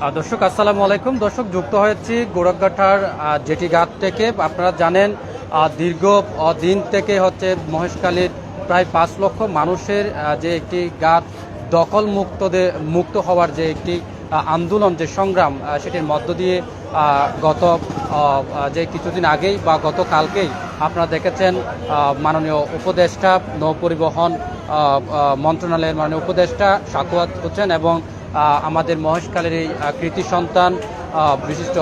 দর্শক, আসসালামু আলাইকুম। দর্শক, যুক্ত হয়েছি গোরখঘাটার জেটি ঘাট থেকে। আপনারা জানেন দীর্ঘ দিন থেকে হচ্ছে মহেশখালীর প্রায় পাঁচ লক্ষ মানুষের যে একটি ঘাট দখল মুক্ত মুক্ত হওয়ার যে একটি আন্দোলন, যে সংগ্রাম সেটির মধ্য দিয়ে গত যে কিছুদিন আগেই বা গতকালকেই আপনারা দেখেছেন মাননীয় উপদেষ্টা নৌপরিবহন মন্ত্রণালয়ের মাননীয় উপদেষ্টা সাকুয়াত হোসেন এবং আমাদের মহেশকালের এই কৃতি সন্তান বিশিষ্ট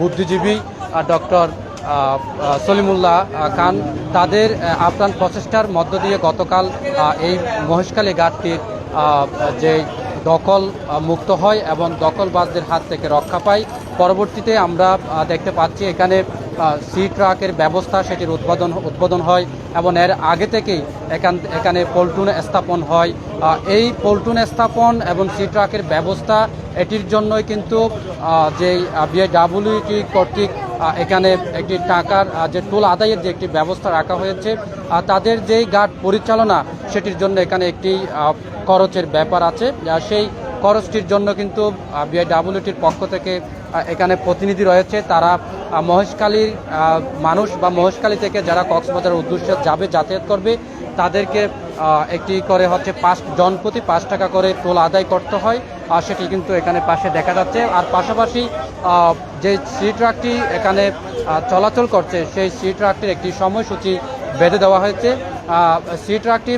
বুদ্ধিজীবী ডক্টর সলিমুল্লাহ খান, তাদের আপ্রাণ প্রচেষ্টার মধ্য দিয়ে গতকাল এই মহেশখালী ঘাটটির যে দখল মুক্ত হয় এবং দখলবাজদের হাত থেকে রক্ষা পায় পরবর্তীতে আমরা দেখতে পাচ্ছি এখানে সি ট্রাকের ব্যবস্থা সেটির উদ্বোধন উদ্বোধন হয় এবং এর আগে থেকেই এখান এখানে পল্টুন স্থাপন হয়। এই পল্টুন স্থাপন এবং সি ট্রাকের ব্যবস্থা এটির জন্যই কিন্তু যে বিআইডাব্লিউটি কর্তৃক এখানে একটি টাকার যে টোল আদায়ের যে একটি ব্যবস্থা রাখা হয়েছে তাদের যেই গার্ড পরিচালনা সেটির জন্য এখানে একটি খরচের ব্যাপার আছে। সেই খরচটির জন্য কিন্তু বিআইডাব্লিউটির পক্ষ থেকে এখানে প্রতিনিধি রয়েছে। তারা মহেশখালীর মানুষ বা মহেশখালী থেকে যারা কক্সবাজার উদ্দেশ্যে যাবে, যাতায়াত করবে, তাদেরকে একটি করে হচ্ছে পাঁচ, জন প্রতি পাঁচ টাকা করে টোল আদায় করতে হয়। আর সেটি কিন্তু এখানে পাশে দেখা যাচ্ছে। আর পাশাপাশি যে সি ট্রাকটি এখানে চলাচল করছে, সেই সি ট্রাকটির একটি সময়সূচি বেঁধে দেওয়া হয়েছে। সি ট্রাকটি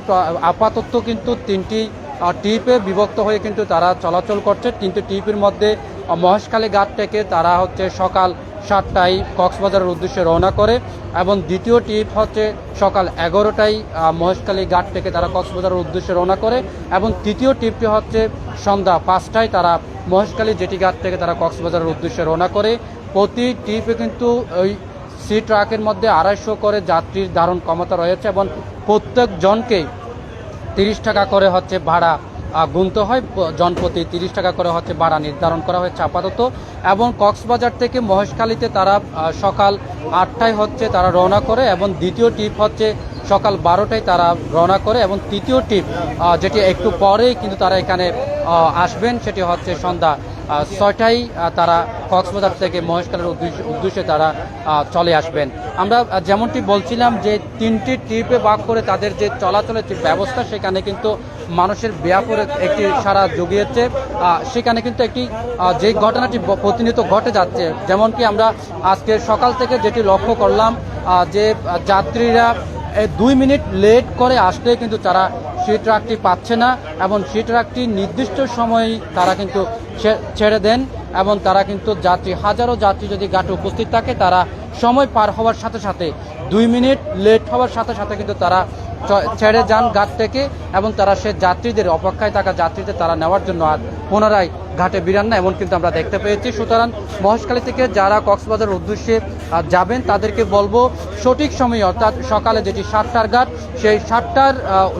আপাতত কিন্তু তিনটি টিপে বিভক্ত হয়ে কিন্তু তারা চলাচল করছে। কিন্তু টিপের মধ্যে মহেশখালী ঘাট থেকে তারা হচ্ছে সকাল সাতটায় কক্সবাজারের উদ্দেশ্যে রওনা করে এবং দ্বিতীয় ট্রিপ হচ্ছে সকাল এগারোটায় মহেশখালী ঘাট থেকে তারা কক্সবাজারের উদ্দেশ্যে রওনা করে এবং তৃতীয় ট্রিপটি হচ্ছে সন্ধ্যা পাঁচটায় তারা মহেশখালী জেটি ঘাট থেকে তারা কক্সবাজারের উদ্দেশ্যে রওনা করে। প্রতি ট্রিপে কিন্তু ওই সি ট্রাকের মধ্যে আড়াইশো করে যাত্রীর ধারণ ক্ষমতা রয়েছে এবং প্রত্যেক জনকেই তিরিশ টাকা করে হচ্ছে ভাড়া গুনতে হয়। জনপ্রতি তিরিশ টাকা করে হচ্ছে ভাড়া নির্ধারণ করা হয়েছে আপাতত। এবং কক্সবাজার থেকে মহেশখালীতে তারা সকাল আটটায় হচ্ছে তারা রওনা করে এবং দ্বিতীয় ট্রিপ হচ্ছে সকাল বারোটায় তারা রওনা করে এবং তৃতীয় ট্রিপ যেটি একটু পরেই কিন্তু তারা এখানে আসবেন, সেটি হচ্ছে সন্ধ্যা আহ, তারা কক্সবাজার থেকে মহেশখালের উদ্দেশ্যে তারা চলে আসবেন। আমরা যেমনটি বলছিলাম যে তিনটি ট্রিপে ভাগ করে তাদের যে চলাচলের যে ব্যবস্থা সেখানে কিন্তু মানুষের ব্যাপক একটি সারা জুগিয়েছে। সেখানে কিন্তু একটি যে ঘটনাটি প্রতিনিয়ত ঘটে যাচ্ছে যেমন কি আমরা আজকে সকাল থেকে যেটি লক্ষ্য করলাম যে যাত্রীরা দুই মিনিট লেট করে আসলে কিন্তু তারা সেই ট্রাকটি পাচ্ছে না এবং সেই ট্রাকটি নির্দিষ্ট সময়ে তারা কিন্তু ছেড়ে দেন এবং তারা কিন্তু যাত্রী, হাজারো যাত্রী যদি ঘাটে উপস্থিত থাকে, তারা সময় পার হওয়ার সাথে সাথে দুই মিনিট লেট হওয়ার সাথে সাথে কিন্তু তারা ছেড়ে যান ঘাট থেকে এবং তারা সে যাত্রীদের অপেক্ষায় থাকা যাত্রীদের তারা নেওয়ার জন্য আর পুনরায় ঘাটে বিরান না, এমন কিন্তু আমরা দেখতে পেয়েছি। সুতরাং মহেশখালী থেকে যারা কক্সবাজার উদ্দেশ্যে যাবেন, তাদেরকে বলব, সঠিক সময়ে, অর্থাৎ সকালে যেটি সাতটার ঘাট, সেই সাতটার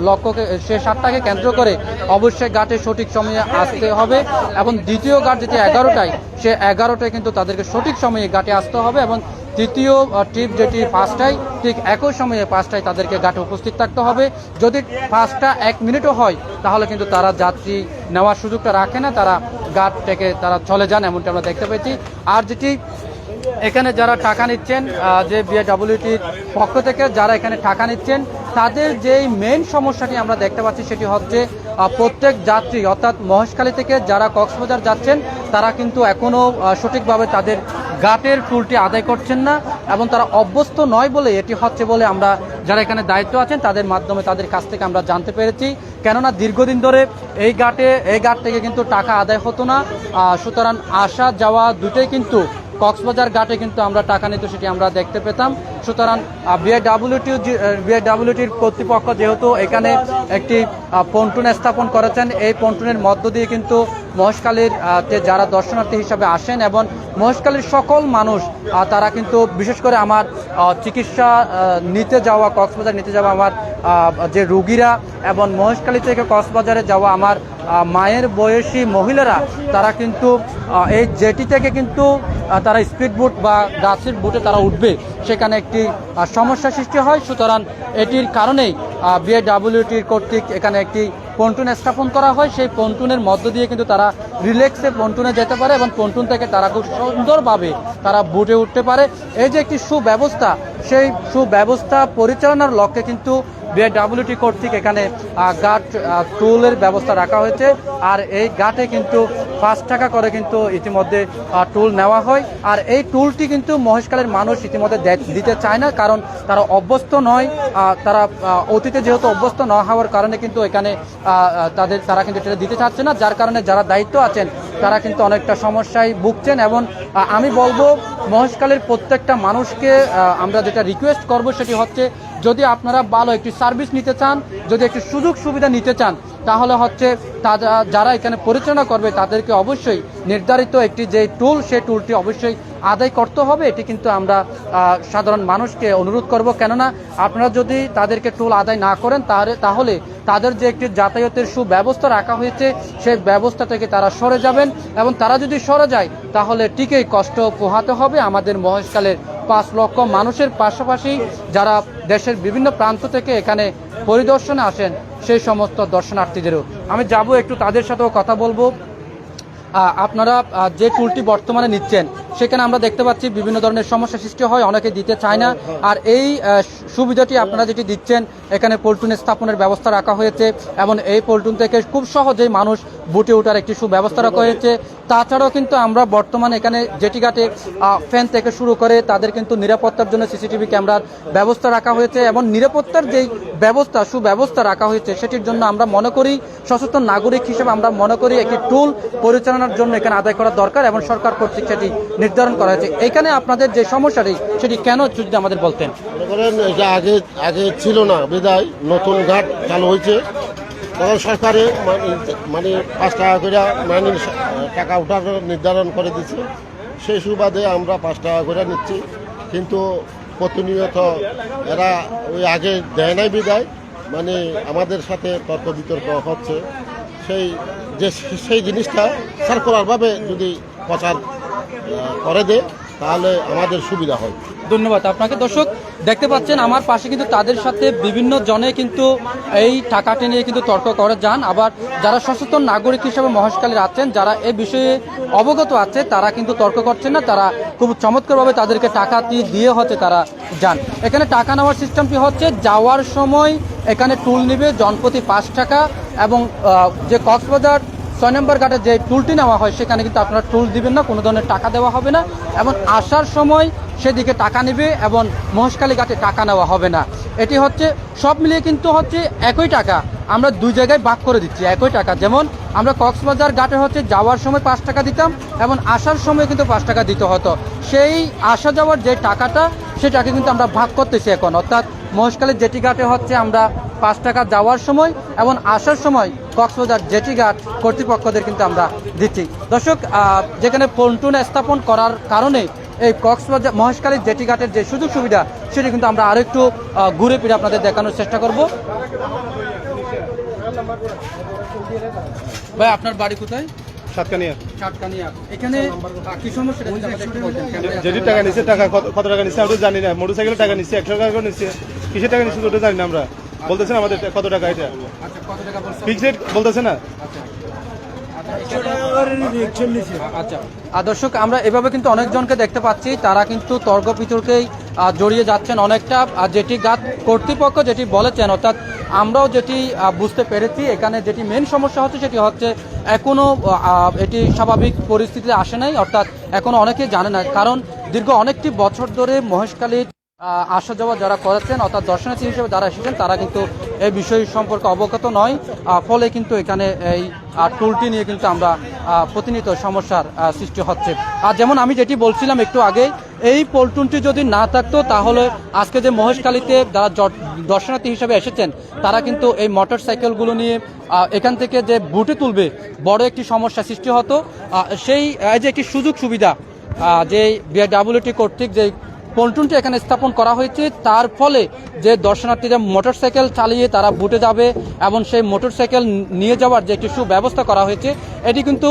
লক্ষ্যকে, সেই সাতটাকে কেন্দ্র করে অবশ্যই ঘাটে সঠিক সময়ে আসতে হবে এবং দ্বিতীয় ঘাট যেটি এগারোটায়, সে এগারোটায় কিন্তু তাদেরকে সঠিক সময়ে ঘাটে আসতে হবে এবং তৃতীয় ট্রিপ যেটি পাঁচটায়, ঠিক একই সময়ে পাঁচটায় তাদেরকে ঘাটে উপস্থিত থাকতে হবে। যদি পাঁচটা এক মিনিটও হয়, তাহলে কিন্তু তারা যাত্রী নেওয়ার সুযোগটা রাখে না, তারা ঘাট থেকে তারা চলে যান, এমনটা আমরা দেখতে পেয়েছি। আর যেটি এখানে যারা টাকা নিচ্ছেন যে বিএডাব্লিউটির পক্ষ থেকে যারা এখানে টাকা নিচ্ছেন, তাদের যেই মেন সমস্যাটি আমরা দেখতে পাচ্ছি সেটি হচ্ছে প্রত্যেক যাত্রী, অর্থাৎ মহেশখালী থেকে যারা কক্সবাজার যাচ্ছেন, তারা কিন্তু এখনও সঠিকভাবে তাদের ঘাটের টুলটি আদায় করছেন না এবং তারা অভ্যস্ত নয় বলে এটি হচ্ছে বলে আমরা যারা এখানে দায়িত্ব আছেন, তাদের মাধ্যমে তাদের কাছ থেকে আমরা জানতে পেরেছি। কেননা দীর্ঘদিন ধরে এই ঘাটে এই ঘাট থেকে কিন্তু টাকা আদায় হতো না। সুতরাং আসা যাওয়া দুটোই কিন্তু কক্সবাজার ঘাটে কিন্তু আমরা টাকা নিত, সেটি আমরা দেখতে পেতাম। সুতরাং বিআইডাব্লিউটিউ বিআইডাব্লিউটির কর্তৃপক্ষ যেহেতু এখানে একটি পন্টুন স্থাপন করেছেন, এই পন্টুনের মধ্য দিয়ে কিন্তু মহেশখালীর আহ, যারা দর্শনার্থী হিসাবে আসেন এবং মহেশকালীর সকল মানুষ তারা কিন্তু বিশেষ করে আমার চিকিৎসা নিতে যাওয়া কক্সবাজার নিতে যাওয়া আমার যে রুগীরা এবং মহেশকালী থেকে কক্সবাজারে যাওয়া আমার মায়ের বয়সী মহিলারা, তারা কিন্তু এই জেটি থেকে কিন্তু তারা স্পিড বোট বা গাছের বুটে তারা উঠবে। সেখানে একটি সমস্যা সৃষ্টি হয়। সুতরাং এটির কারণেই বিএডাব্লিউটির কর্তৃক এখানে একটি পন্টুন স্থাপন করা হয়। সেই পন্টুনের মধ্য দিয়ে কিন্তু তারা রিল্যাক্সে পন্টুনে যেতে পারে এবং পন্টুন থেকে তারা খুব সুন্দরভাবে তারা বুটে উঠতে পারে। এই যে একটি সুব্যবস্থা সেই সুব্যবস্থা পরিচালনার লক্ষ্যে কিন্তু বিএডাব্লিউটি কর্তৃক এখানে গাট টুলের ব্যবস্থা রাখা হয়েছে। আর এই গাটে কিন্তু পাঁচ টাকা করে কিন্তু ইতিমধ্যে টুল নেওয়া হয়। আর এই টুলটি কিন্তু মহেশকালের মানুষ ইতিমধ্যে দিতে চায় না, কারণ তারা অভ্যস্ত নয়। তারা অতীতে যেহেতু অভ্যস্ত না হওয়ার কারণে কিন্তু এখানে তাদের, তারা কিন্তু এটা দিতে চাচ্ছে না। যার কারণে যারা দায়িত্ব আছেন, তারা কিন্তু অনেকটা সমস্যায় ভুগছেন। এবং আমি বলব মহেশকালের প্রত্যেকটা মানুষকে আমরা যেটা রিকোয়েস্ট করব সেটি হচ্ছে, যদি আপনারা ভালো একটি সার্ভিস নিতে চান, যদি একটি সুযোগ সুবিধা নিতে চান তাহলে হচ্ছে তারা যারা এখানে পরিচালনা করবে তাদেরকে অবশ্যই নির্ধারিত একটি যে টুল সেই টুলটি অবশ্যই আদায় করতে হবে। এটি কিন্তু আমরা সাধারণ মানুষকে অনুরোধ করব। কেননা আপনারা যদি তাদেরকে টুল আদায় না করেন, তাহলে তাহলে তাদের যে একটি যাতায়াতের সুব্যবস্থা রাখা হয়েছে, সেই ব্যবস্থা থেকে তারা সরে যাবেন এবং তারা যদি সরে যায়, তাহলে ঠিকই কষ্ট পোহাতে হবে। আমাদের মহেশকালের পাঁচ লক্ষ মানুষের পাশাপাশি যারা দেশের বিভিন্ন প্রান্ত থেকে এখানে পরিদর্শনে আসেন সেই সমস্ত দর্শনার্থীদেরও। আমি যাব একটু তাদের সাথেও কথা বলব। আপনারা যে টুলটি বর্তমানে নিচ্ছেন, সেখানে আমরা দেখতে পাচ্ছি বিভিন্ন ধরনের সমস্যা সৃষ্টি হয়, অনেকে দিতে চায় না। আর এই সুবিধাটি আপনারা যেটি দিচ্ছেন, এখানে পল্টুন স্থাপনের ব্যবস্থা রাখা হয়েছে, এবং এই পল্টুন থেকে খুব সহজেই মানুষ বুটে ওঠার একটি সুব্যবস্থা রাখা হয়েছে। তাছাড়াও কিন্তু আমরা বর্তমানে এখানে জেটি ঘাটে ফ্যান থেকে শুরু করে তাদের কিন্তু নিরাপত্তার জন্য সিসিটিভি ক্যামেরার ব্যবস্থা রাখা হয়েছে, এবং নিরাপত্তার যেই ব্যবস্থা, সুব্যবস্থা রাখা হয়েছে, সেটির জন্য আমরা মনে করি, সচেতন নাগরিক হিসেবে আমরা মনে করি, একটি টুল পরিচালনার জন্য এখানে আদায় করা দরকার এবং সরকার কর্তৃক সেটি নির্ধারণ করা হয়েছে। এখানে আপনাদের যে সমস্যাটি, সেটি কেন যদি আমাদের বলতেন? করেন আগে আগে ছিল না বিদায়, নতুন ঘাট চালু হয়েছে। তখন সরকারে মানে পাঁচ টাকা করে মানে টাকা উঠার নির্ধারণ করে দিচ্ছে সেই সুবাদে আমরা পাঁচ টাকা করে নিচ্ছি। কিন্তু প্রতিনিয়ত এরা ওই আগে দেয় নাই বিদায়। মানে আমাদের সাথে তর্ক বিতর্ক হচ্ছে। সেই যে সেই জিনিসটা সার্কুলারভাবে যদি প্রচার করে দেয়, তাহলে আমাদের সুবিধা হয়। ধন্যবাদ আপনাকে। দর্শক, দেখতে পাচ্ছেন, আমার পাশে কিন্তু তাদের সাথে বিভিন্ন জনে কিন্তু এই টাকাটি নিয়ে কিন্তু তর্ক করে যান। আবার যারা সচেতন নাগরিক হিসেবে মহেশকালীর আছেন, যারা এ বিষয়ে অবগত আছে, তারা কিন্তু তর্ক করছেন না। তারা খুব চমৎকারভাবে তাদেরকে টাকা দিয়ে- দিয়ে হচ্ছে তারা যান। এখানে টাকা নেওয়ার সিস্টেমটি হচ্ছে, যাওয়ার সময় এখানে টুল নিবে, জনপ্রতি পাঁচ টাকা এবং যে কক্সবাজার ছয় নম্বর ঘাটে যে টুলটি নেওয়া হয়, সেখানে কিন্তু আপনারা টুল দিবেন না, কোনো ধরনের টাকা দেওয়া হবে না। এবং আসার সময় সেদিকে টাকা নেবে এবং মহেশখালী ঘাটে টাকা নেওয়া হবে না। এটি হচ্ছে, সব মিলিয়ে কিন্তু হচ্ছে একই টাকা। আমরা দুই জায়গায় ভাগ করে দিচ্ছি, একই টাকা। যেমন, আমরা কক্সবাজার ঘাটে হচ্ছে যাওয়ার সময় পাঁচ টাকা দিতাম এবং আসার সময় কিন্তু পাঁচ টাকা দিতে হতো। সেই আসা যাওয়ার যে টাকাটা, সেটাকে কিন্তু আমরা ভাগ করতেছি এখন। অর্থাৎ মহেশখালীর জেটি ঘাটে হচ্ছে আমরা পাঁচ টাকা যাওয়ার সময় এবং আসার সময় কক্সবাজার জেটি ঘাট কর্তৃপক্ষদের কিন্তু আমরা দিচ্ছি। দর্শক যেখানে পন্টুন স্থাপন করার কারণে এই কক্সবাজার মহেশখালীর জেটি ঘাটের যে সুযোগ সুবিধা সেটি কিন্তু আমরা আরেকটু ঘুরে ফিরে আপনাদের দেখানোর চেষ্টা করব। ভাই আপনার বাড়ি কোথায়? সাতকানিয়া। সাতকানিয়া। এখানে কি সমস্যা টাকা টাকা কত টাকা নিচ্ছে আমরা জানি না। টাকা একশো কিসের টাকা ওটা জানি না আমরা। বলতেছেন আমাদের কত টাকা এটা? আচ্ছা ফিক্সড বলতেছে না? আচ্ছা। দর্শক আমরা এভাবে কিন্তু অনেকজনকে দেখতে পাচ্ছি। তারা কিন্তু তর্ক বিতর্কেই জড়িয়ে যাচ্ছেন অনেকটা। আর যেটি গাত কর্তৃপক্ষ যেটি বলেছেন অর্থাৎ আমরাও যেটি বুঝতে পেরেছি এখানে যেটি মেন সমস্যা হচ্ছে সেটি হচ্ছে এখনও এটি স্বাভাবিক পরিস্থিতিতে আসে নাই। অর্থাৎ এখনও অনেকেই জানে না। কারণ দীর্ঘ অনেকটি বছর ধরে মহেশখালীর আহ, আসা যাওয়া যারা করেছেন, অর্থাৎ দর্শনার্থী হিসেবে যারা এসেছেন, তারা কিন্তু এই বিষয় সম্পর্কে অবগত নয়। ফলে কিন্তু এখানে এই টুলটি নিয়ে কিন্তু আমরা প্রতিনিয়ত সমস্যার সৃষ্টি হচ্ছে। আর যেমন আমি যেটি বলছিলাম একটু আগে, এই পল্টুনটি যদি না থাকতো, তাহলে আজকে যে মহেশখালীতে যারা দর্শনার্থী হিসেবে এসেছেন, তারা কিন্তু এই মোটর সাইকেলগুলো নিয়ে এখান থেকে যে বুটে তুলবে, বড় একটি সমস্যা সৃষ্টি হতো। সেই যে একটি সুযোগ সুবিধা যে বিআরডাব্লিউটি কর্তৃক যে পন্টুনটি এখানে স্থাপন করা হয়েছে। তার ফলে যে দর্শনার্থীরা মোটরসাইকেল চালিয়ে তারা বুটে যাবে এবং সেই মোটরসাইকেল নিয়ে যাওয়ার যে একটি সুব্যবস্থা করা হয়েছে, এটি কিন্তু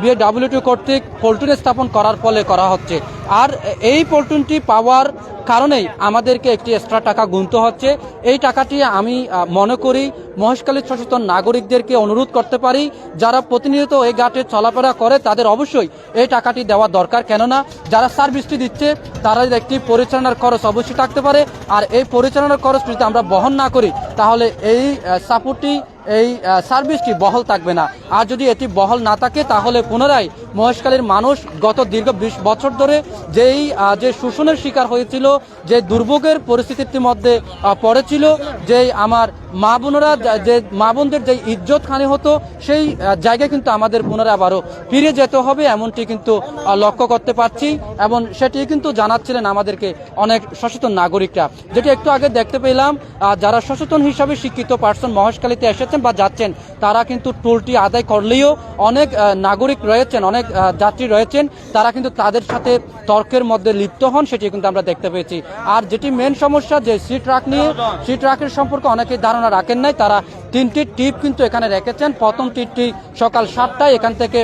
বিএডাব্লিউটি কর্তৃক পল্টুনে স্থাপন করার ফলে করা হচ্ছে। আর এই পল্টুনটি পাওয়ার কারণেই আমাদেরকে একটি এক্সট্রা টাকা গুনতে হচ্ছে। এই টাকাটি আমি মনে করি মহেশখালীর সচেতন নাগরিকদেরকে অনুরোধ করতে পারি। যারা প্রতিনিয়ত এই ঘাটে চলাফেরা করে, তাদের অবশ্যই এই টাকাটি দেওয়া দরকার। কেননা যারা সার্ভিসটি দিচ্ছে তারা একটি পরিচালনার খরচ অবশ্যই থাকতে পারে। আর এই পরিচালনার খরচ যদি আমরা বহন না করি, তাহলে এই সাপোর্টটি এই সার্ভিসটি বহল থাকবে না। আর যদি এটি বহল না থাকে, তাহলে পুনরায় মহেশখালীর মানুষ গত দীর্ঘ বিশ বছর ধরে যেই যে শোষণের শিকার হয়েছিল, যে দুর্ভোগের পরিস্থিতির মধ্যে পড়েছিল যে আমার মা বোনেরা, যা- মা বোনদের যে ইজ্জত খানি হতো, সেই জায়গায় কিন্তু আমাদের পুনরায় আবারও ফিরে যেতে হবে, এমনটি কিন্তু লক্ষ্য করতে পারছি এবং সেটি কিন্তু জানাচ্ছিলেন আমাদেরকে অনেক সচেতন নাগরিকরা। যেটি একটু আগে দেখতে পেলাম যারা সচেতন হিসাবে শিক্ষিত পার্সন মহেশখালীতে এসেছেন বা যাচ্ছেন, তারা কিন্তু টোলটি আদায় করলেও অনেক নাগরিক রয়েছেন, অনেক যাত্রী রয়েছেন, তারা কিন্তু তাদের সাথে তর্কের মধ্যে লিপ্ত হন, সেটি কিন্তু আমরা দেখতে পেয়েছি। আর যেটি মেন সমস্যা, যে সি ট্রাক নিয়ে সি ট্রাকের সম্পর্কে অনেকে ধারণা রাখেন নাই, তারা তিনটি টিপ কিন্তু এখানে রেখেছেন। প্রথম টিপটি সকাল সাতটায়, এখান থেকে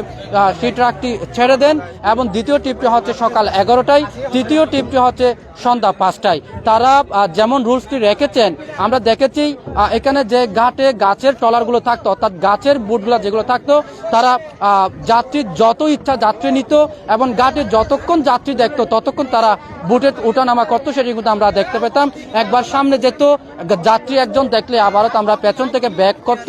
সি ট্রাকটি ছেড়ে দেন এবং দ্বিতীয় টিপটি হচ্ছে সকাল এগারোটায়। তৃতীয় টিপটি হচ্ছে সন্ধ্যা পাঁচটায়। তারা যেমন রুলসটি রেখেছেন আমরা দেখেছি এখানে যে ঘাটে গাছের ট্রলারগুলো থাকতো অর্থাৎ গাছের বুটগুলো যেগুলো থাকতো তারা আহ, যাত্রীর যত ইচ্ছা যাত্রী নিত এবং ঘাটে যতক্ষণ যাত্রী দেখতো ততক্ষণ তারা বুটে ওঠানামা করতো সেটি কিন্তু আমরা দেখতে পেতাম। একবার সামনে যেত যাত্রী একজন দেখলে আবারও আমরা পেছন থেকে ব্যাক করত।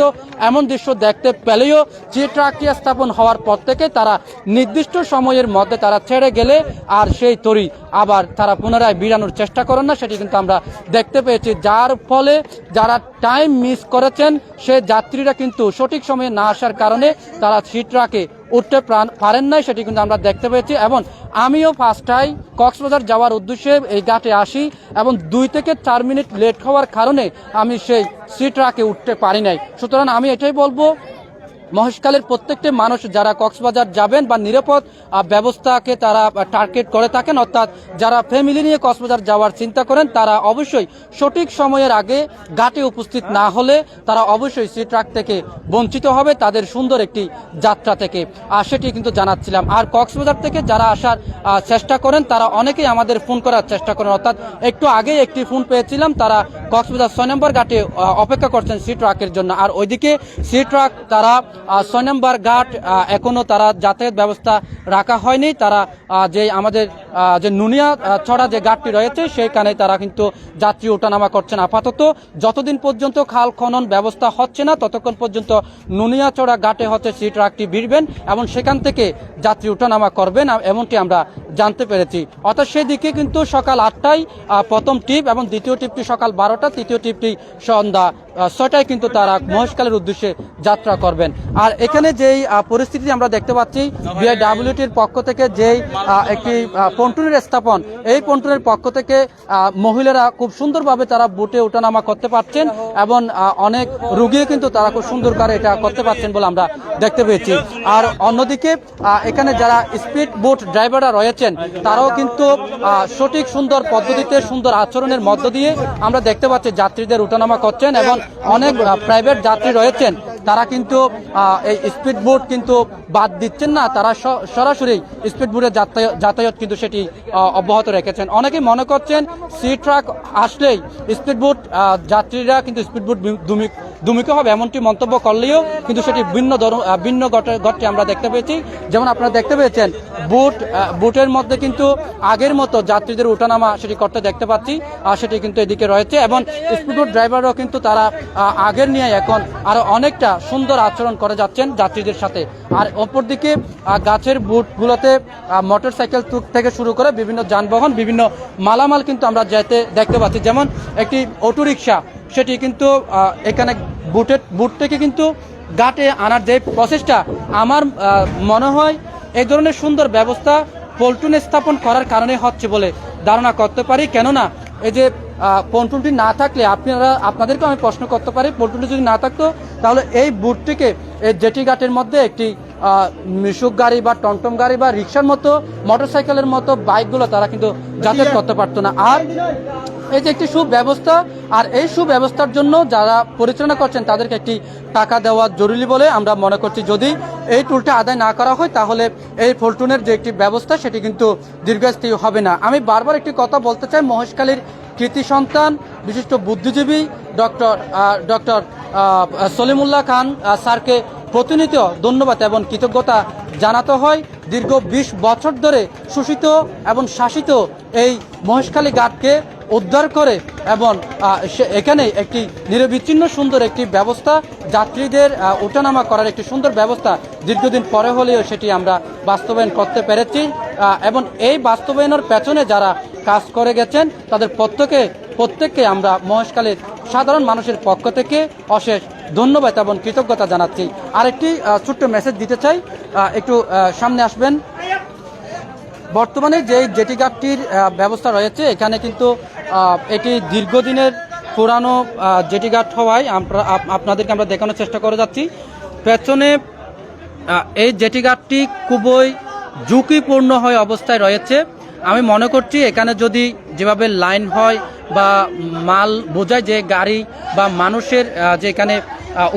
এমন দৃশ্য দেখতে পেলেও যে ট্রাকটি স্থাপন হওয়ার পর থেকে তারা নির্দিষ্ট সময়ের মধ্যে তারা ছেড়ে গেলে আর সেই তরি আবার তারা পুনরায় বিড়ানোর চেষ্টা করেন না, সেটি কিন্তু আমরা দেখতে পেয়েছি। যার ফলে যারা টাইম মিস করেছেন, সে যাত্রীরা কিন্তু সঠিক সময়ে না আসার কারণে তারা সিট রাখে, উঠতে প্রাণ পারেন নাই, সেটি কিন্তু আমরা দেখতে পেয়েছি। এবং আমিও ফার্স্টটাই কক্সবাজার যাওয়ার উদ্দেশ্যে এই ঘাটে আসি এবং দুই থেকে চার মিনিট লেট হওয়ার কারণে আমি সেই সিট রাখে উঠতে পারি নাই। সুতরাং আমি এটাই বলব মহেশখালের প্রত্যেকটি মানুষ যারা কক্সবাজার যাবেন বা নিরাপদ ব্যবস্থাকে তারা টার্গেট করে থাকেন, অর্থাৎ যারা ফ্যামিলি নিয়ে কক্সবাজার যাওয়ার চিন্তা করেন, তারা অবশ্যই সঠিক সময়ের আগে ঘাটে উপস্থিত না হলে তারা অবশ্যই সি ট্রাক থেকে বঞ্চিত হবে, তাদের সুন্দর একটি যাত্রা থেকে। আর সেটি কিন্তু জানাচ্ছিলাম। আর কক্সবাজার থেকে যারা আসার চেষ্টা করেন, তারা অনেকেই আমাদের ফোন করার চেষ্টা করেন, অর্থাৎ একটু আগে একটি ফোন পেয়েছিলাম, তারা কক্সবাজার ছয় নম্বর ঘাটে অপেক্ষা করছেন সি ট্রাকের জন্য। আর ওইদিকে সি ট্রাক তারা ছয় নম্বর ঘাট আহ, এখনও তারা যাতায়াত ব্যবস্থা রাখা হয়নি। তারা যে আমাদের যে নুনিয়া ছড়া যে ঘাটটি রয়েছে সেইখানে তারা কিন্তু যাত্রী ওঠানামা করছেন আপাতত। যতদিন পর্যন্ত খাল খনন ব্যবস্থা হচ্ছে না ততক্ষণ পর্যন্ত নুনিয়া চড়া ঘাটে হচ্ছে সেই ট্রাকটি ভিড়বেন এবং সেখান থেকে যাত্রী ওঠানামা করবেন এমনটি আমরা জানতে পেরেছি। অর্থাৎ সেদিকে কিন্তু সকাল আটটায় প্রথম টিপ এবং দ্বিতীয় টিপটি সকাল বারোটা তৃতীয় টিপটি সন্ধ্যা আহ, ছয়টায় কিন্তু তারা মহেশকালের উদ্দেশ্যে যাত্রা করবেন। আর এখানে যেই পরিস্থিতি আমরা দেখতে পাচ্ছি বিআইডাব্লিউটির পক্ষ থেকে যেই একটি পন্টুনের স্থাপন, এই পন্টুনের পক্ষ থেকে মহিলারা খুব সুন্দরভাবে তারা বুটে ওঠানামা করতে পারছেন এবং অনেক রুগীও কিন্তু তারা খুব সুন্দর করে এটা করতে পারছেন বলে আমরা দেখতে পেয়েছি। আর অন্যদিকে এখানে যারা স্পিড বোট ড্রাইভাররা রয়েছেন, তারাও কিন্তু সঠিক সুন্দর পদ্ধতিতে, সুন্দর আচরণের মধ্য দিয়ে আমরা দেখতে পাচ্ছি যাত্রীদের ওঠানামা করছেন এবং অনেক প্রাইভেট যাত্রী রয়েছেন। তারা কিন্তু এই স্পিড বোট কিন্তু বাদ দিচ্ছেন না, তারা সরাসরি স্পিড বোটের যাতায়াত যাতায়াত কিন্তু সেটি অব্যাহত রেখেছেন। অনেকে মনে করছেন, সি ট্রাক আসলেই স্পিড বোট যাত্রীরা কিন্তু স্পিড বোট দুমিকে হবে এমনটি মন্তব্য করলেও কিন্তু সেটি ভিন্ন ভিন্ন ঘটে- ঘটটি আমরা দেখতে পেয়েছি। যেমন আপনারা দেখতে পেয়েছেন, বুট বুটের মধ্যে কিন্তু আগের মতো যাত্রীদের উঠানামা সেটি করতে দেখতে পাচ্ছি, আর সেটি কিন্তু এদিকে রয়েছে এবং স্পিড বোট ড্রাইভাররাও কিন্তু তারা আগের নিয়ে এখন আরও অনেকটা সুন্দর আচরণ করে যাচ্ছেন যাত্রীদের সাথে। আর অপরদিকে গাছের বুটগুলোতে মোটর সাইকেল থেকে শুরু করে বিভিন্ন যানবাহন, বিভিন্ন মালামাল কিন্তু আমরা যেতে দেখতে পাচ্ছি। যেমন একটি অটোরিকশা সেটি কিন্তু এখানে বুটের বুট থেকে কিন্তু ঘাটে আনার যে প্রসেসটা আমার মনে হয় এই ধরনের সুন্দর ব্যবস্থা পল্টুনে স্থাপন করার কারণে হচ্ছে বলে ধারণা করতে পারি। কেননা এই যে আহ, পন্টুনটি না থাকলে আপনারা আপনাদেরকে আমি প্রশ্ন করতে পারি পন্টুনটি যদি না থাকতো তাহলে এই বুটটিকে এই জেটি ঘাটের মধ্যে একটি মিশুক গাড়ি বা টমটম গাড়ি বা রিক্সার মতো মোটরসাইকেলের মতো বাইকগুলো তারা কিন্তু যাতায়াত করতে পারতো না। আর এই যে একটি সুব্যবস্থা, আর এই সুব্যবস্থার জন্য যারা পরিচালনা করছেন তাদেরকে একটি টাকা দেওয়া জরুরি বলে আমরা মনে করছি। যদি এই টুলটা আদায় না করা হয়, তাহলে এই ফলটুনের যে একটি ব্যবস্থা, সেটি কিন্তু দীর্ঘস্থায়ী হবে না। আমি বারবার একটি কথা বলতে চাই, মহেশখালীর কৃতি সন্তান, বিশিষ্ট বুদ্ধিজীবী ডক্টর ডক্টর সলিমুল্লাহ খান স্যারকে প্রতিনিয়ত ধন্যবাদ এবং কৃতজ্ঞতা জানাতে হয়। দীর্ঘ ২০ বছর ধরে শোষিত এবং শাসিত এই মহেশখালী ঘাটকে উদ্ধার করে এবং এখানে একটি নিরবিচ্ছিন্ন সুন্দর একটি ব্যবস্থা যাত্রীদের ওঠানামা করার একটি সুন্দর ব্যবস্থা দীর্ঘদিন পরে হলেও সেটি আমরা বাস্তবায়ন করতে পেরেছি। এবং এই বাস্তবায়নের পেছনে যারা কাজ করে গেছেন, তাদের প্রত্যেকে, প্রত্যেককে আমরা মহেশখালীর সাধারণ মানুষের পক্ষ থেকে অশেষ ধন্যবাদ এবং কৃতজ্ঞতা জানাচ্ছি। আরেকটি ছোট্ট মেসেজ দিতে চাই। একটু সামনে আসবেন। বর্তমানে যে জেটি ঘাটটির ব্যবস্থা রয়েছে, এখানে কিন্তু এটি দীর্ঘদিনের পুরানো জেটি ঘাট হওয়ায় আমরা আপনাদেরকে আমরা দেখানোর চেষ্টা করে যাচ্ছি। পেছনে এই জেটি ঘাটটি খুবই ঝুঁকিপূর্ণ হয়ে অবস্থায় রয়েছে। আমি মনে করছি এখানে যদি যেভাবে লাইন হয় বা মাল বোঝায় যে গাড়ি বা মানুষের যে এখানে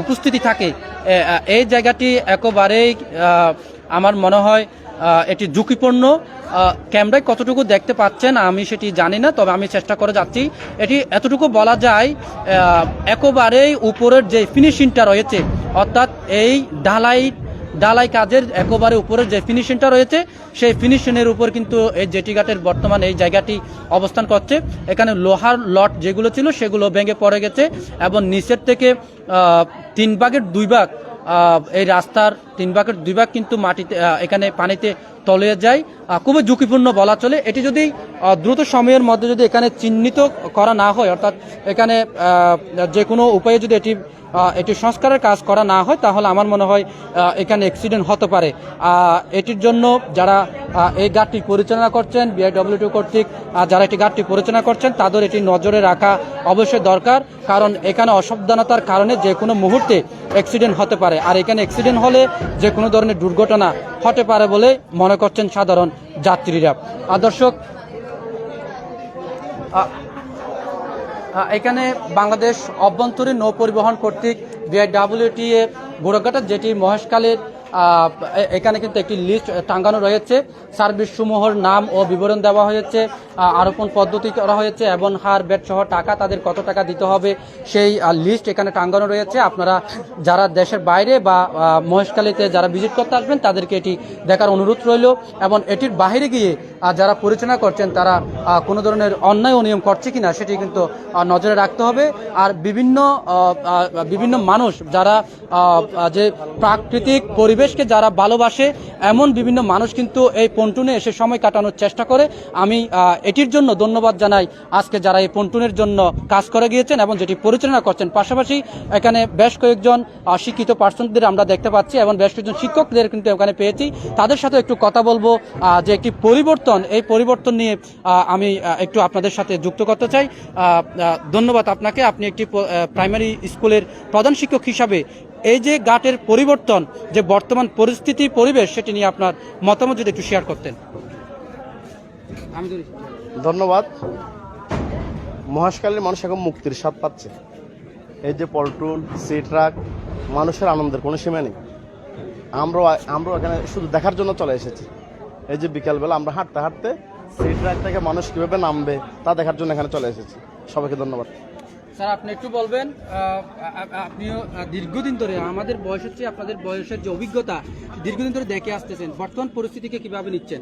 উপস্থিতি থাকে এই জায়গাটি একেবারেই আমার মনে হয় এটি ঝুঁকিপূর্ণ ক্যামেরায় কতটুকু দেখতে পাচ্ছেন আমি সেটি জানি না, তবে আমি চেষ্টা করে যাচ্ছি। এটি এতটুকু বলা যায় একেবারেই উপরের যে ফিনিশিংটা রয়েছে, অর্থাৎ এই ঢালাই ডালাই কাজের একেবারে উপরে যে ফিনিশিংটা রয়েছে, সেই ফিনিশিংয়ের উপর কিন্তু এই জেটি ঘাটের বর্তমান এই জায়গাটি অবস্থান করছে। এখানে লোহার লট যেগুলো ছিল সেগুলো ভেঙে পড়ে গেছে এবং নিচের থেকে তিন ভাগের দুই ভাগ এই রাস্তার তিন ভাগের দুই ভাগ কিন্তু মাটিতে এখানে পানিতে তলিয়ে যায়। খুবই ঝুঁকিপূর্ণ বলা চলে। এটি যদি দ্রুত সময়ের মধ্যে যদি এখানে চিহ্নিত করা না হয়, অর্থাৎ এখানে যে কোনো উপায়ে যদি এটি এটি সংস্কারের কাজ করা না হয়, তাহলে আমার মনে হয় এখানে অ্যাক্সিডেন্ট হতে পারে। এটির জন্য যারা এই গাড়টি পরিচালনা করছেন বিআইডব্লিউটি কর্তৃক যারা এটি গাড়টি পরিচালনা করছেন, তাদের এটি নজরে রাখা অবশ্যই দরকার, কারণ এখানে অসাবধানতার কারণে যে কোনো মুহূর্তে অ্যাক্সিডেন্ট হতে পারে। আর এখানে অ্যাক্সিডেন্ট হলে যে কোনো ধরনের দুর্ঘটনা হতে পারে বলে মনে করছেন সাধারণ যাত্রীরা। আর দর্শক এখানে বাংলাদেশ অভ্যন্তরীণ নৌ পরিবহন কর্তৃক বিআইডব্লিউটিএ গোড়াঘাটা যেটি মহেশকালের এখানে কিন্তু একটি লিস্ট টাঙ্গানো রয়েছে। সার্ভিস সমূহের নাম ও বিবরণ দেওয়া হয়েছে আরোপণ পদ্ধতি করা হয়েছে এবং হার বেড সহ টাকা তাদের কত টাকা দিতে হবে সেই লিস্ট এখানে টাঙ্গানো রয়েছে। আপনারা যারা দেশের বাইরে বা আহ, মহেশখালীতে যারা ভিজিট করতে আসবেন তাদেরকে এটি দেখার অনুরোধ রইল এবং এটির বাইরে গিয়ে যারা পরিচালনা করছেন, তারা কোনো ধরনের অন্যায় অনিয়ম করছে কিনা সেটি কিন্তু নজরে রাখতে হবে। আর বিভিন্ন বিভিন্ন মানুষ যারা যে প্রাকৃতিক পরিবেশকে যারা ভালোবাসে, এমন বিভিন্ন মানুষ কিন্তু এই পন্টুনে এসে সময় কাটানোর চেষ্টা করে। আমি এটির জন্য ধন্যবাদ জানাই আজকে যারা এই পন্টুনের জন্য কাজ করে গিয়েছেন এবং যেটি পরিচালনা করছেন। পাশাপাশি এখানে বেশ কয়েকজন শিক্ষিত পার্সনদের আমরা দেখতে পাচ্ছি এবং বেশ কয়েকজন শিক্ষকদের কিন্তু এখানে পেয়েছি। তাদের সাথে একটু কথা বলব যে একটি পরিবর্তন এই পরিবর্তন নিয়ে আমি একটু আপনাদের সাথে যুক্ত করতে চাই। ধন্যবাদ আপনাকে। আপনি একটি প্রাইমারি স্কুলের প্রধান শিক্ষক হিসাবে এই যে ঘাটের পরিবর্তন, যে বর্তমান পরিস্থিতি, পরিবেশ, সেটি নিয়ে আপনার মতামত যদি একটু শেয়ার করতেন। ধন্যবাদ। মহাশকালের মানুষ এখন মুক্তির স্বাদ পাচ্ছে। এই যে পল্টুন সি ট্রাক মানুষের আনন্দের কোনো সীমা নেই। আমরাও আমরাও এখানে শুধু দেখার জন্য চলে এসেছি। এই যে বিকালবেলা আমরা হাঁটতে হাঁটতে সি ট্রাক থেকে মানুষ কীভাবে নামবে তা দেখার জন্য এখানে চলে এসেছি। সবাইকে ধন্যবাদ। স্যার আপনি একটু বলবেন আপনিও দীর্ঘদিন ধরে আমাদের বয়স হচ্ছে আপনাদের বয়সের যে অভিজ্ঞতা দীর্ঘদিন ধরে দেখে আসতেছেন বর্তমান পরিস্থিতিকে কীভাবে নিচ্ছেন?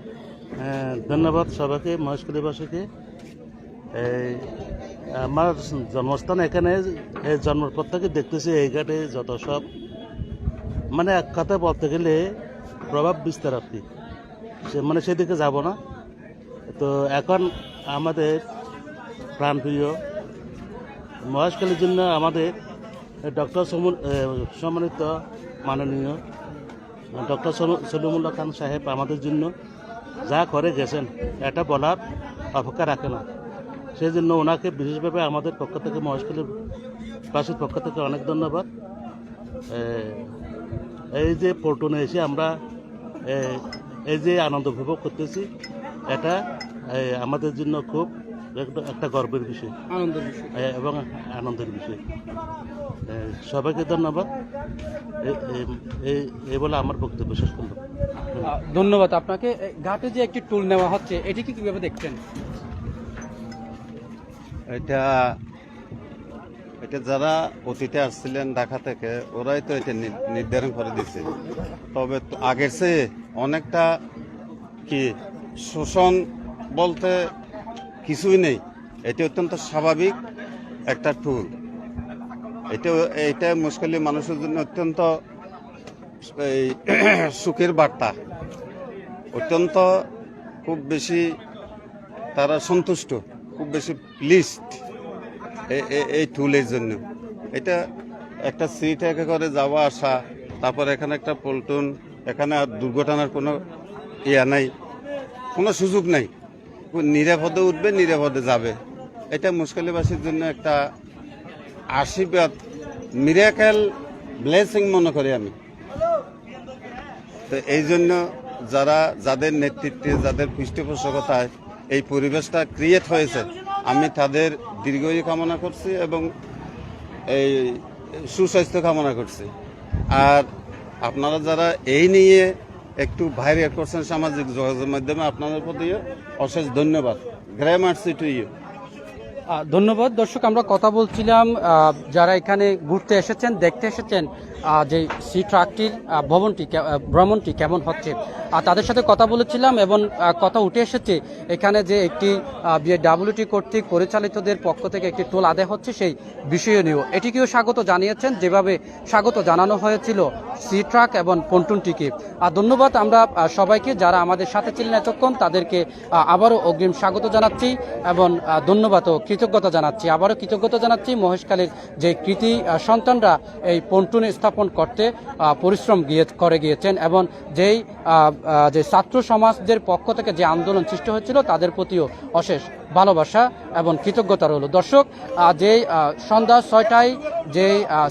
হ্যাঁ, ধন্যবাদ সবাইকে মহেশখালীবাসীকে এই আমার জন্মস্থান এখানে এই জন্মের পর থেকে দেখতেছি এই ঘাটে যত সব। মানে এক কথা বলতে গেলে প্রভাব বিস্তার সে মানে সেদিকে যাব না। তো এখন আমাদের প্রাণপ্রিয় মহেশখালীর জন্য আমাদের ডক্টর সম্মানিত মাননীয় ডক্টর সলিমুল্লাহ খান সাহেব আমাদের জন্য যা করে গেছেন, এটা বলার অপেক্ষা রাখে না। সেই জন্য ওনাকে বিশেষভাবে আমাদের পক্ষ থেকে, মহেশখালীর বাসীর পক্ষ থেকে অনেক ধন্যবাদ। এই যে পল্টনে এসে আমরা এই যে আনন্দ উপভোগ করতেছি এটা আমাদের জন্য খুব একটা- গর্বের বিষয়। আনন্দের বিষয়। এবং আনন্দের বিষয়। সবাইকে ধন্যবাদ। এই- এই বলে আমার বক্তব্য শেষ করলাম। ধন্যবাদ আপনাকে। ঘাটে যে একটি টুল নেওয়া হচ্ছে এটিকে কীভাবে দেখছেন? এটা এটা যারা অতীতে আসছিলেন ঢাকা থেকে, ওরাই তো এটা নির্ধারণ করে দিচ্ছে তবে আগের চেয়ে অনেকটা কি শোষণ বলতে কিছুই নেই। এটি অত্যন্ত স্বাভাবিক একটা টুল এটা এটা মুশকিলি মানুষের জন্য অত্যন্ত এই সুখের বার্তা। অত্যন্ত খুব বেশি তারা সন্তুষ্ট, খুব বেশি প্লিজড এই টুলের জন্য। এটা একটা সিট একে করে যাওয়া, আসা, তারপর এখানে একটা পল্টন, এখানে আর দুর্ঘটনার কোনো ইয়া নাই, কোনো সুযোগ নাই। নিরাপদে উঠবে, নিরাপদে যাবে। এটা মুশকিলবাসীর জন্য একটা আশীর্বাদ মিরাকেল ব্লেসিং মনে করি আমি। তো এই জন্য যারা, যাদের নেতৃত্বে, যাদের পৃষ্ঠপোষকতায় এই পরিবেশটা ক্রিয়েট হয়েছে আমি তাদের দীর্ঘই কামনা করছি এবং এই সুস্বাস্থ্য কামনা করছি। আর আপনারা যারা এই নিয়ে একটু ভাইরাল করছেন সামাজিক যোগাযোগের মাধ্যমে, আপনাদের প্রতি অশেষ ধন্যবাদ। গ্রামার্সি টু ইউ ধন্যবাদ। দর্শক, আমরা কথা বলছিলাম যারা এখানে ঘুরতে এসেছেন, দেখতে এসেছেন যে সি ট্রাকটির ভবনটি ভ্রমণটি কেমন হচ্ছে। আর তাদের সাথে কথা বলেছিলাম এবং কথা উঠে এসেছে এখানে যে একটি বিএডাব্লিউটি কর্তৃক পরিচালিতদের পক্ষ থেকে একটি টোল আদায় হচ্ছে সেই বিষয় নিয়েও। এটিকেও স্বাগত জানিয়েছেন, যেভাবে স্বাগত জানানো হয়েছিল সি ট্রাক এবং পন্টুনটিকে। আর ধন্যবাদ আমরা সবাইকে যারা আমাদের সাথে ছিলেন এতক্ষণ, তাদেরকে আবারও অগ্রিম স্বাগত জানাচ্ছি এবং ধন্যবাদ ও কৃতজ্ঞতা জানাচ্ছি। আবারও কৃতজ্ঞতা জানাচ্ছি মহেশখালীর যে কৃতি সন্তানরা এই পন্টুন স্থাপন করতে পরিশ্রম গিয়ে, করে গিয়েছেন এবং যেই যে ছাত্র সমাজদের পক্ষ থেকে যে আন্দোলন সৃষ্টি হয়েছিল তাদের প্রতিও অশেষ ভালোবাসা এবং কৃতজ্ঞতা রইল। দর্শক যে সন্ধ্যা ছয়টায় যে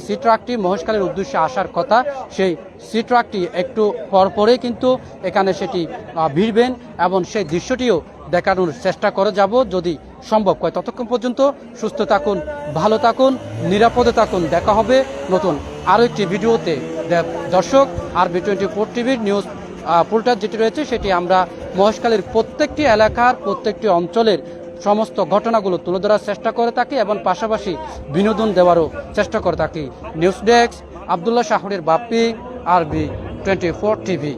সি ট্রাকটি মহেশখালীর উদ্দেশ্যে আসার কথা, সেই সি ট্রাকটি একটু পর পরেই কিন্তু এখানে সেটি ভিড়বেন এবং সেই দৃশ্যটিও দেখানোর চেষ্টা করে যাব যদি সম্ভব হয়। ততক্ষণ পর্যন্ত সুস্থ থাকুন, ভালো থাকুন, নিরাপদে থাকুন। দেখা হবে নতুন আরও একটি ভিডিওতে দর্শক, আর বি টোয়েন্টি ফোর টিভির নিউজ পোর্টাল যেটি রয়েছে সেটি আমরা মহেশখালীর প্রত্যেকটি এলাকার, প্রত্যেকটি অঞ্চলের সমস্ত ঘটনাগুলো তুলে ধরার চেষ্টা করে থাকি এবং পাশাপাশি বিনোদন দেওয়ারও চেষ্টা করে থাকি। News desk Abdullah শাহরের Bappi R B twenty four TV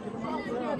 আর